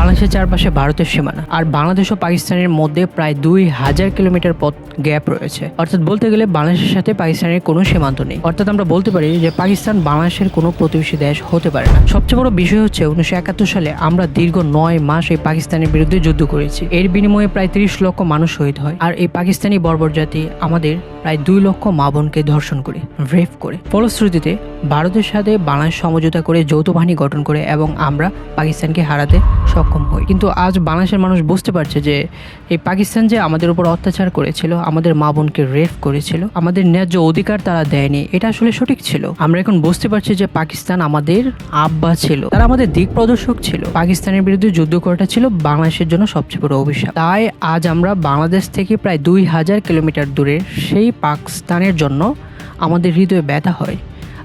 বাংলাদেশের চারপাশে ভারতের সীমানা। আর বাংলাদেশ ও পাকিস্তানের মধ্যে প্রায় দুই হাজার কিলোমিটার পথ গ্যাপ রয়েছে। অর্থাৎ বলতে গেলে বাংলাদেশের সাথে পাকিস্তানের কোনো সীমান্ত নেই। অর্থাৎ আমরা বলতে পারি যে পাকিস্তান বাংলাদেশের কোনো প্রতিবেশী দেশ হতে পারে না। সবচেয়ে বড় বিষয় হচ্ছে উনিশশো একাত্তর সালে আমরা দীর্ঘ নয় মাস এই পাকিস্তানের বিরুদ্ধে যুদ্ধ করেছি। এর বিনিময়ে প্রায় তিরিশ লক্ষ মানুষ শহীদ হয়। আর এই পাকিস্তানি বর্বর জাতি আমাদের প্রায় দুই লক্ষ মা বোনকে ধর্ষণ করে, রেপ করে। ফলশ্রুতিতে ভারতের সাথে বাংলাদেশ সমঝোতা করে যৌথ বাহিনী গঠন করে এবং আমরা পাকিস্তানকে হারাতে সক্ষম হই কিন্তু আজ বাংলাদেশের মানুষ বুঝতে পারছে যে এই পাকিস্তান যে আমাদের উপর অত্যাচার করেছিল, আমাদের মা বোনকে রেপ করেছিল, আমাদের ন্যায্য অধিকার তারা দেয়নি, এটা আসলে সঠিক ছিল। আমরা এখন বুঝতে পারছি যে পাকিস্তান আমাদের আব্বা ছিল, তারা আমাদের দিক প্রদর্শক ছিল। পাকিস্তানের বিরুদ্ধে যুদ্ধ করাটা ছিল বাংলাদেশের জন্য সবচেয়ে বড় অভিশাপ। তাই আজ আমরা বাংলাদেশ থেকে প্রায় দুই হাজার কিলোমিটার দূরে সেই পাকিস্তানের জন্য আমাদের হৃদয়ে ব্যথা হয়।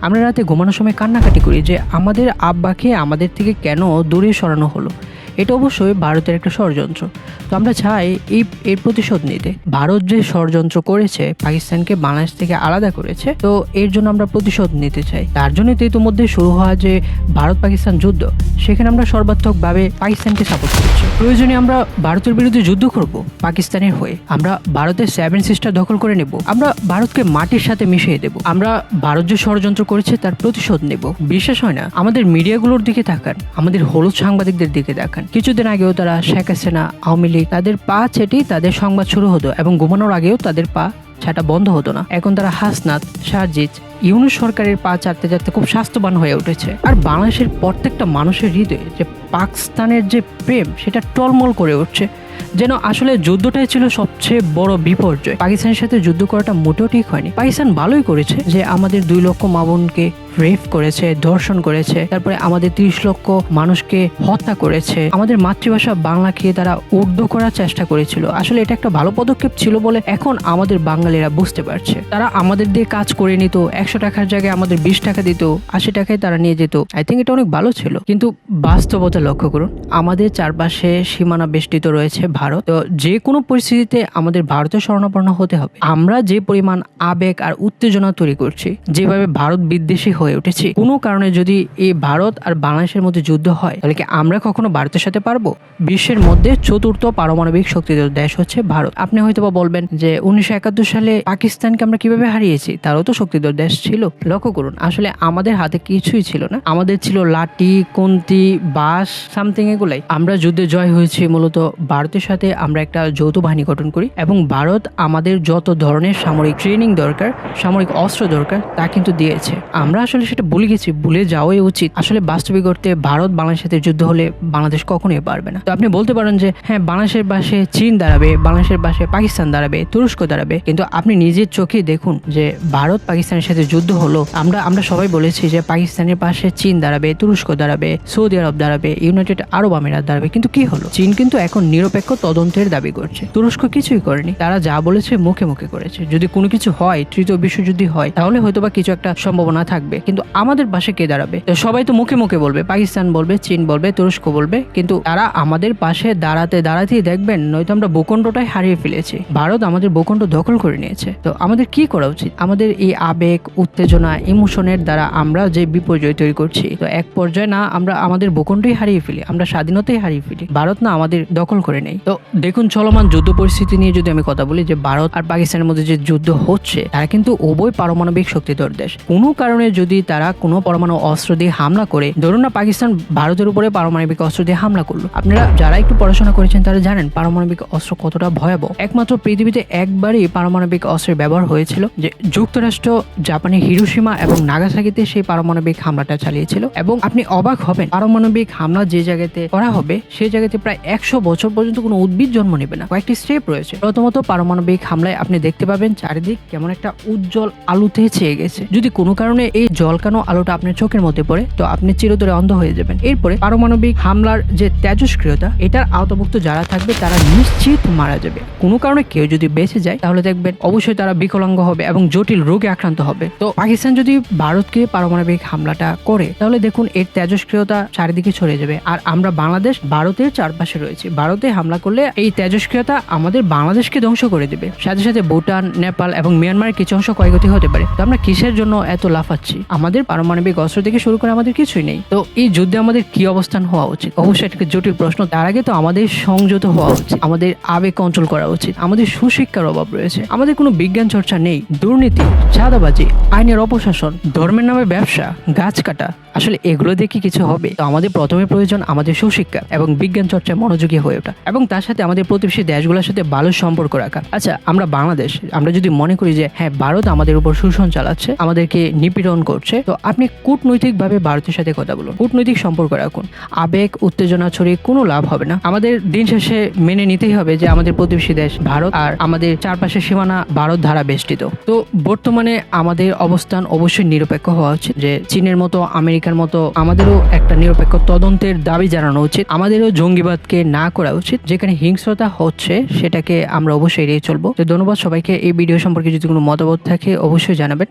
আমরা রাতে ঘুমানোর সময় কান্নাকাটি করি যে আমাদের আব্বাকে আমাদের থেকে কেন দূরে সরানো হলো? এটা অবশ্যই ভারতের একটা ষড়যন্ত্র। তো আমরা চাই এই এর প্রতিশোধ নিতে। ভারত যে ষড়যন্ত্র করেছে, পাকিস্তানকে বাংলাদেশ থেকে আলাদা করেছে, তো এর জন্য আমরা প্রতিশোধ নিতে চাই। তার জন্যই তো ইতিমধ্যে শুরু হওয়া যে ভারত পাকিস্তান যুদ্ধ, সেখানে আমরা সর্বাত্মকভাবে পাকিস্তানকে সাপোর্ট করছি। প্রয়োজনে আমরা ভারতের বিরুদ্ধে যুদ্ধ করব, পাকিস্তানের হয়ে। আমরা ভারতের সেভেন সিস্টার দখল করে নেব। আমরা ভারতকে মাটির সাথে মিশিয়ে দেব। আমরা ভারত যে ষড়যন্ত্র করেছে, তার প্রতিশোধ নেব। বিশ্বাস হয় না, আমাদের মিডিয়াগুলোর দিকে তাকান, আমাদের হলুদ সাংবাদিকদের দিকে তাকান। কিছুদিন আগেও তারা শেখ হাসিনা, আওয়ামী লীগ তাদের পা ছেটি তাদের সংবাদ শুরু হতো এবং ঘুমানোর আগেও তাদের পা ছাটা বন্ধ হতো না। এখন তারা হাসনাত সাজিদ ইউনুস সরকারের পা চাটতে চাটতে খুব স্বাস্থ্যবান হয়ে উঠেছে। আর বাংলাদেশের প্রত্যেকটা মানুষের হৃদয়ে যে পাকিস্তানের যে প্রেম, সেটা টলমল করে উঠছে। যেন আসলে যুদ্ধটাই ছিল সবচেয়ে বড় বিপর্যয়। পাকিস্তানের সাথে যুদ্ধ করাটা মোটেও ঠিক হয়নি। পাকিস্তান ভালোই করেছে যে আমাদের দুই লক্ষ মা বোনকে রেপ করেছে, ধর্ষণ করেছে, তারপরে আমাদের তিরিশ লক্ষ মানুষকে হত্যা করেছে। আমাদের মাতৃভাষা বাংলাকে তারা উর্দু করার চেষ্টা করেছিল। আসলে এটা একটা ভালো পদক্ষেপ ছিল বলে এখন আমাদের বাঙালিরা বুঝতে পারছে। তারা আমাদের দিয়ে কাজ করে নিত, একশো টাকার জায়গায় আমাদের বিশ টাকা দিত, আশি টাকায় তারা নিয়ে যেত। আই থিঙ্ক এটা অনেক ভালো ছিল। কিন্তু বাস্তবতা লক্ষ্য করুন, আমাদের চারপাশে সীমানা বেষ্টিত রয়েছে তো যে কোনো পরিস্থিতিতে আমাদের ভারতের স্বর্ণাপন্ন হতে হবে। আমরা যে পরিমাণ আবেগ আর উত্তেজনা তৈরি করছি, যেভাবে ভারত বিদ্বেষী হয়ে উঠেছে, কোনো কারণে যদি এই ভারত আর বাংলাদেশের মধ্যে যুদ্ধ হয়, তাহলে কি আমরা কখনো ভারতের সাথে পারব? বিশ্বের মধ্যে চতুর্থ পারমাণবিক শক্তিধর দেশ হচ্ছে ভারত। আপনি হয়তো বা বলবেন যে উনিশশো একাত্তর সালে পাকিস্তানকে আমরা কীভাবে হারিয়েছি? তারও তো শক্তিধর দেশ ছিল। লক্ষ্য করুন, আসলে আমাদের হাতে কিছুই ছিল না। আমাদের ছিল লাঠি, কুন্তি বাস সামথিং এগুলাই। আমরা যুদ্ধে জয় হয়েছি মূলত ভারতের সাথে। আমরা একটা যৌথ বাহিনী গঠন করি এবং ভারত আমাদের যত ধরনের সামরিক ট্রেনিং দরকার, সামরিক অস্ত্র দরকার, তা কিন্তু দিয়েছে। আমরা আসলে সেটা ভুলে গেছি, ভুলে যাওয়াই উচিত। আসলে বাস্তবিক অর্থে ভারত বাংলাদেশের সাথে যুদ্ধ হলে বাংলাদেশ কখনোই পারবে না। তো আপনি বলতে পারেন যে হ্যাঁ বাংলাদেশের পাশে চীন দাঁড়াবে, বাংলাদেশের পাশে পাকিস্তান দাঁড়াবে, তুরস্ক দাঁড়াবে, কিন্তু আপনি নিজের চোখেই দেখুন যে, ভারত পাকিস্তানের সাথে যুদ্ধ হলো। আমরা আমরা সবাই বলেছি যে, পাকিস্তানের পাশে চীন দাঁড়াবে, তুরস্ক দাঁড়াবে, সৌদি আরব দাঁড়াবে, ইউনাইটেড আরব আমিরাত দাঁড়াবে, কিন্তু কি হলো? চীন কিন্তু এখন নিরপেক্ষ তদন্তের দাবি করছে। তুরস্ক কিছুই করেনি। তারা যা বলেছে মুখে মুখে করেছে। যদি কোনো কিছু হয়, তৃতীয় বিশ্বযুদ্ধ হয়, তাহলে হয়তোবা কিছু একটা সম্ভাবনা থাকবে। কিন্তু আমাদের পাশে কে দাঁড়াবে? সবাই তো মুখে মুখে বলবে। পাকিস্তান বলবে, চীন বলবে, তুরস্ক বলবে। কিন্তু তারা আমাদের পাশে দাঁড়াতে দাঁড়াতেই দেখবেন, নয়তো আমরা ভূখণ্ডটাই হারিয়ে ফেলেছি। ভারত আমাদের ভূখণ্ড দখল করে নিয়েছে। তো আমাদের কি করা উচিত? আমাদের এই আবেগ, উত্তেজনা, ইমোশনের দ্বারা আমরা যে বিপর্যয় তৈরি করছি, তো এক পর্যায়ে না আমরা আমাদের ভূখণ্ডই হারিয়ে ফেলি, আমরা স্বাধীনতাই হারিয়ে ফেলি। ভারত না আমাদের দখল করে নেই। তো দেখুন, চলমান যুদ্ধ পরিস্থিতি নিয়ে যদি আমি কথা বলি, যে ভারত আর পাকিস্তানের মধ্যে যে যুদ্ধ হচ্ছে, তারা কিন্তু উভয় পারমাণবিক শক্তিধর দেশ। কোনো কারণে যদি তারা কোনো পরমাণু অস্ত্র দিয়ে হামলা করে, ধরুন না পাকিস্তান ভারতের উপরে পারমাণবিক অস্ত্র দিয়ে হামলা করল। আপনারা যারা একটু পড়াশোনা করেছেন, তারা জানেন পারমাণবিক অস্ত্র কতটা ভয়াবহ। একমাত্র পৃথিবীতে একবারই পারমাণবিক অস্ত্রের ব্যবহার হয়েছিল, যে যুক্তরাষ্ট্র, জাপানের হিরোসীমা এবং নাগাসাকিতে সেই পারমাণবিক হামলাটা চালিয়েছিল। এবং আপনি অবাক হবেন, পারমাণবিক হামলা যে জায়গাতে করা হবে সেই জায়গাতে প্রায় একশো বছর পর্যন্ত কোনো উদ্ভিদ জন্ম নেবে না। কয়েকটি স্টেপ রয়েছে। প্রথমত পারমাণবিক হামলায় আপনি দেখতে পাবেন চারিদিক কেমন একটা উজ্জ্বল আলোতে ছেয়ে গেছে। যদি কোনো কারণে এই জলকানো আলোটা আপনার চোখের মধ্যে পড়ে, তো আপনি চিরতরে অন্ধ হয়ে যাবেন। এরপরে পারমাণবিক হামলার যে তেজস্ক্রিয়তা এটার আওতাভুক্ত যারা থাকবে, তারা নিশ্চিত মারা যাবে। কোনো কারণে কেউ যদি বেঁচে যায়, তাহলে দেখবেন অবশ্যই তারা বিকলাঙ্গ হবে এবং জটিল রোগে আক্রান্ত হবে। তো পাকিস্তান যদি ভারতকে পারমাণবিক হামলাটা করে, তাহলে দেখুন এর তেজস্ক্রিয়তা চারিদিকে ছড়িয়ে যাবে। আর আমরা বাংলাদেশ, ভারতের চারপাশে রয়েছে। ভারতে হামলা করলে এই তেজস্ক্রিয়তা আমাদের বাংলাদেশকে ধ্বংস করে দেবে। সাথে সাথে ভুটান, নেপাল এবং মিয়ানমারের কিছু অংশ ক্ষয়ক্ষতি হতে পারে। তো আমরা কিসের জন্য এত লাফাচ্ছি? আমাদের পারমাণবিক অস্ত্র থেকে শুরু করে আমাদের কিছুই নেই। তো এই যুদ্ধে আমাদের কি অবস্থান হওয়া উচিত? অবশ্যই একটা জটিল প্রশ্ন। তার আগে তো আমাদের সংযত হওয়া উচিত। আমাদের আবেগ কন্ট্রোল করা উচিত। আমাদের সুশিক্ষার অভাব রয়েছে। আমাদের কোনো বিজ্ঞান চর্চা নেই। দুর্নীতি, চাঁদাবাজি, আইনের অপশাসন, ধর্মের নামে ব্যবসা, গাছ কাটা, আসলে এগুলো কি কিছু হবে? তো আমাদের প্রথমে প্রয়োজন আমাদের সুশিক্ষা এবং বিজ্ঞান চর্চায় মনোযোগী হয়ে ওঠা। এবং তার সাথে আমাদের প্রতিবেশী দেশগুলোর সাথে ভালো সম্পর্ক রাখা। আচ্ছা আমরা বাংলাদেশ, আমরা যদি মনে করি যে হ্যাঁ ভারত আমাদের উপর শোষণ চালাচ্ছে, আমাদেরকে নিপীড়ন করছে, তো আপনি কূটনৈতিকভাবে ভারতের সাথে কথা বলুন, কূটনৈতিক সম্পর্ক রাখুন। আবেগ, উত্তেজনা ছড়িয়ে কোনো লাভ হবে না। আমাদের দিন শেষে মেনে নিতেই হবে যে, আমাদের প্রতিবেশী দেশ ভারত আর আমাদের চারপাশের সীমানা ভারত ধারা বেষ্টিত। তো বর্তমানে আমাদের অবস্থান অবশ্যই নিরপেক্ষ হওয়া উচিত যে, চীনের মতো, আমেরিকার মতো আমাদেরও একটা নিরপেক্ষ তদন্তের দাবি জানানো উচিত। আমাদেরও জঙ্গিবাদকে না করা উচিত। যেখানে হিংস্রতা হচ্ছে, সেটাকে আমরা অবশ্যই এড়িয়ে চলবো। তো ধন্যবাদ সবাইকে। এই ভিডিও সম্পর্কে যদি কোনো মতামত থাকে, অবশ্যই জানাবেন।